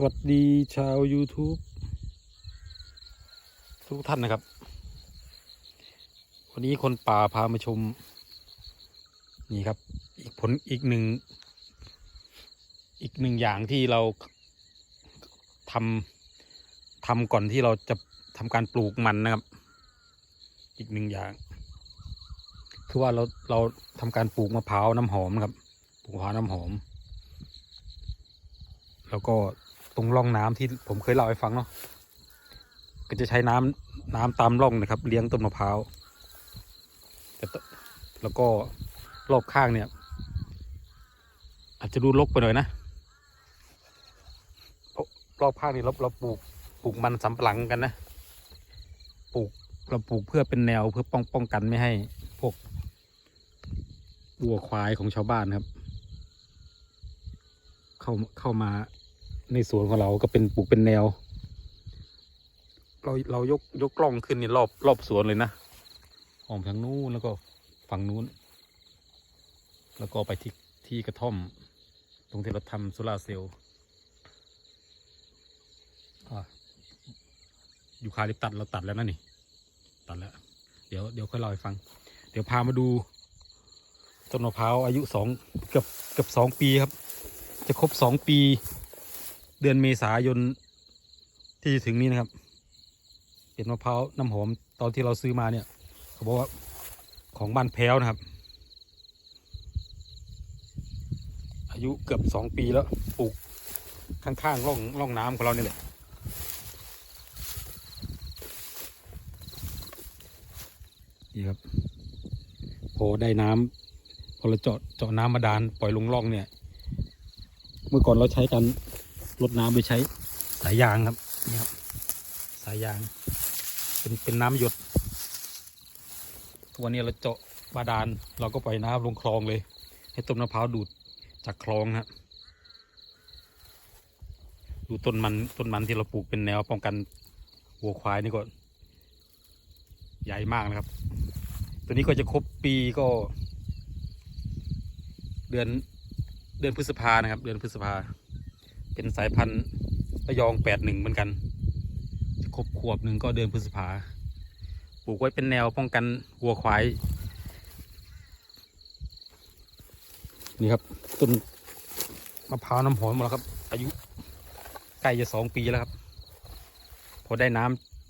สวัสดีชาว YouTube ทุกท่านนะครับ วันนี้คนป่าพามาชม นี่ครับ อีกผลอีกหนึ่ง อีกหนึ่งอย่างที่เราทำทำก่อนที่เราจะทำการปลูกมันนะครับ อีกหนึ่งอย่าง คือว่าเราเราทำการปลูกมะพร้าวน้ำหอมครับ ปลูกมะพร้าวน้ำหอมแล้วก็ ตรงร่องน้ำที่ผมเคยเล่าให้ฟังเนาะก็จะใช้น้ำน้ำตามร่องนะครับ เลี้ยงต้นมะพร้าวแต่แล้วก็รอบข้างเนี่ย อาจจะดูรกไปหน่อยนะเพราะรอบข้างนี่เราเราปลูกปลูกมันสำปะหลังกันนะปลูกเราปลูกเพื่อเป็นแนวเพื่อป้องป้องกันไม่ให้พวกวัวควายของชาวบ้านครับ เข้าเข้ามา ในสวนของเราก็เป็นปลูกเป็นแนว เราเรายกยกกล้องขึ้นนี่รอบรอบสวนเลยนะออกทางนู้นแล้วก็ฝั่งนู้น แล้วก็ไปที่ที่กระท่อม ตรงที่เราทำโซลาร์เซลล์อะอยู่คาลิปตัดเราตัดแล้วนะนี่ ตัดแล้ว เดี๋ยวเดี๋ยวค่อยเล่าให้ฟัง เดี๋ยวพามาดูต้นมะพร้าวอายุสองเกือบเกือบสองปีครับ จะครบสองปี เดือนเมษายนที่ถึงนี้นะครับ เป็นมะพร้าวน้ำหอมตอนที่เราซื้อมาเนี่ย เขาบอกว่าของบ้านแพ้วนะครับ อายุเกือบสองปีแล้วปลูกข้างๆร่องร่องน้ำของเรานี่แหละนี่ครับพอได้น้ำพอเราเจาะเจาะน้ำมาดานปล่อยลงร่องเนี่ย เมื่อก่อนเราใช้กัน รดน้ำโดยใช้สายยางครับนี่ครับสายยาง เป็นเป็นน้ำหยดทุกวันนี้เราเจาะบาดาลเราก็ปล่อยน้ำลงคลองเลย ให้ต้นมะพร้าวดูดจากคลองครับดูต้นมันต้นมันที่เราปลูกเป็นแนวป้องกันวัวควายนี่ก็ใหญ่มากนะครับ ตัวนี้ก็จะครบปีก็ เดือนเดือนพฤษภานะครับ เดือนพฤษภา เป็นสายพันธุ์ระยองแปดหนึ่งเหมือนกันจะครบขวบหนึ่งก็เดือนพฤษภาปลูกไว้เป็นแนวป้องกันวัวควายนี่ครับต้นมะพร้าวน้ำหอมหมดแล้วครับ อายุใกล้จะสองปีแล้วครับ พอได้น้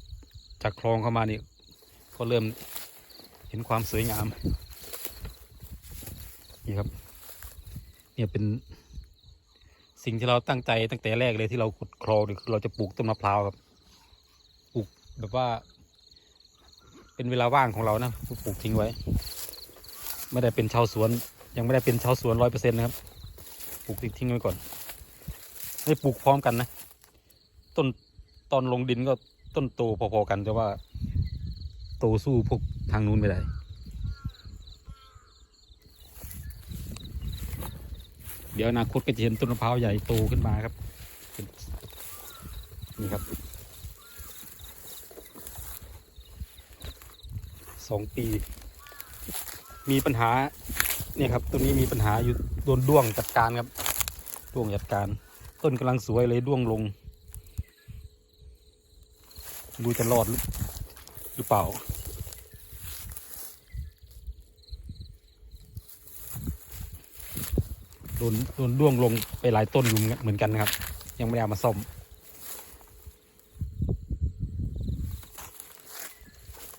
ำจากคลองเข้ามานี่ก็เริ่มเห็นความสวยงาม นี่ครับ เนี่ยเป็น สิ่งที่เราตั้งใจตั้งแต่แรกเลยที่เราขุดคลองเนี่ยคือเราจะปลูกต้นมะพร้าวครับปลูกแบบว่า เป็นเวลาว่างของเรานะปลูกทิ้งไว้ ไม่ได้เป็นชาวสวน ยังไม่ได้เป็นชาวสวนร้อยเปอร์เซ็นต์นะครับปลูกทิ้งไว้ก่อนไม่ปลูกพร้อมกันนะต้นตอนลงดินก็ต้นโตพอๆกันแต่ว่า โตสู้พวกทางนู้นไม่ได้ เดี๋ยวอนาคตก็จะเห็นต้นมะพร้าวใหญ่โตขึ้นมาครับ นี่ครับสองปี มีปัญหาเนี่ยครับต้นนี้มีปัญหาอยู่โดนด้วงจัดการครับด้วงจัดการ ต้นกำลังสวยเลยด้วงลง ดูจะรอดหรือเปล่า โดนโดนด้วงลงไปหลายต้นอยู่เหมือนกันนะครับ ยังไม่ได้เอามาซ่อม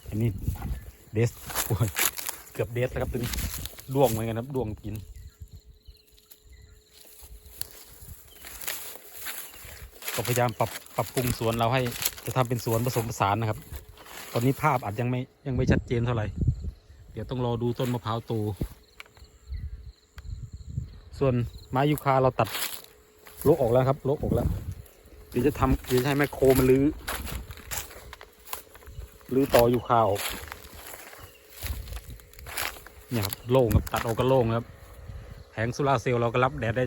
อันนี้เดสโอ้ยเกือบเดสแล้วครับตัวนี้ด้วงเหมือนกันครับด้วงกินก็พยายามปรับปรับปรุงสวนเราให้จะทำเป็นสวนผสมผสานนะครับ ตอนนี้ภาพอาจยังไม่ยังไม่ชัดเจนเท่าไหร่ เดี๋ยวต้องรอดูต้นมะพร้าวโต ส่วนไม้ยูคาเราตัดลกออกแล้วครับลกออกแล้วเดี๋ยวจะทำเดี๋ยวให้แมคโครมันรื้อรื้อต่อยูคาออกเนี่ยครับโล่งครับตัดออกก็โล่งครับแผงโซลาเซลล์เราก็รับแดดได้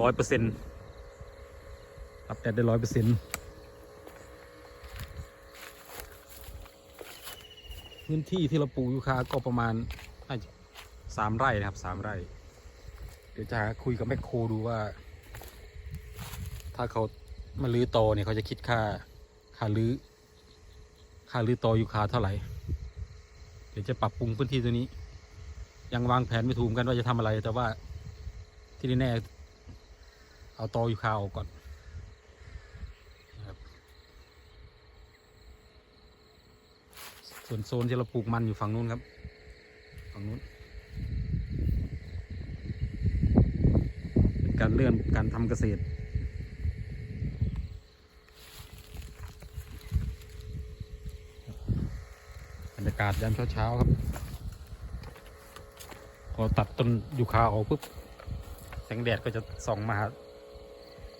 ร้อยเปอร์เซ็นต์รับแดดได้ร้อยเปอร์เซ็นต์พื้นที่ที่เราปลูกยูคาก็ประมาณสามไร่นะครับสามไร่ เดี๋ยวจะคุยกับแมคโครดูว่า ถ้าเขามาลื้อโตอเนี่ยเขาจะคิดค่าค่าลื้อค่าลื้อโตออยู่คาเท่าไหร่ เดี๋ยวจะปรับปรุงพื้นที่ตัวนี้ ยังวางแผนไม่ถูกเหมือนกันว่าจะทำอะไร แต่ว่าที่แน่ๆเอาโตออยู่คาออกก่อนส่วนโซนที่เราปลูกมันอยู่ฝั่งนู้นครับ ฝั่งนู้น การเลื่อนการทำเกษตร บรรยากาศยามเช้าๆครับพอตัดต้นยูคาออกปุ๊บแสงแดดก็จะส่องมา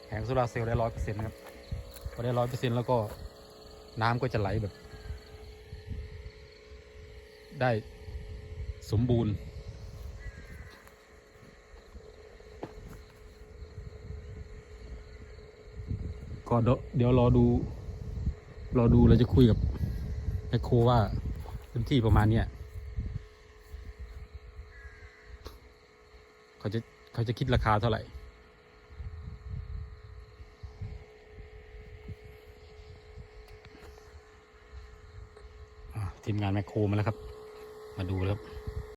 แผงโซลาเซลล์ได้ร้อยเปอร์เซ็นต์ครับพอได้ร้อยเปอร์เซ็นต์แล้วก็น้ำก็จะไหลแบบ ได้สมบูรณ์ ก็เดี๋ยวเดี๋ยวรอดู รอดูเราจะคุยกับแมคโครว่าพื้นที่ประมาณเนี้ยเขาจะเขาจะคิดราคาเท่าไหร่ทีมงานแมคโครมาแล้วครับ มาดูแล้วครับ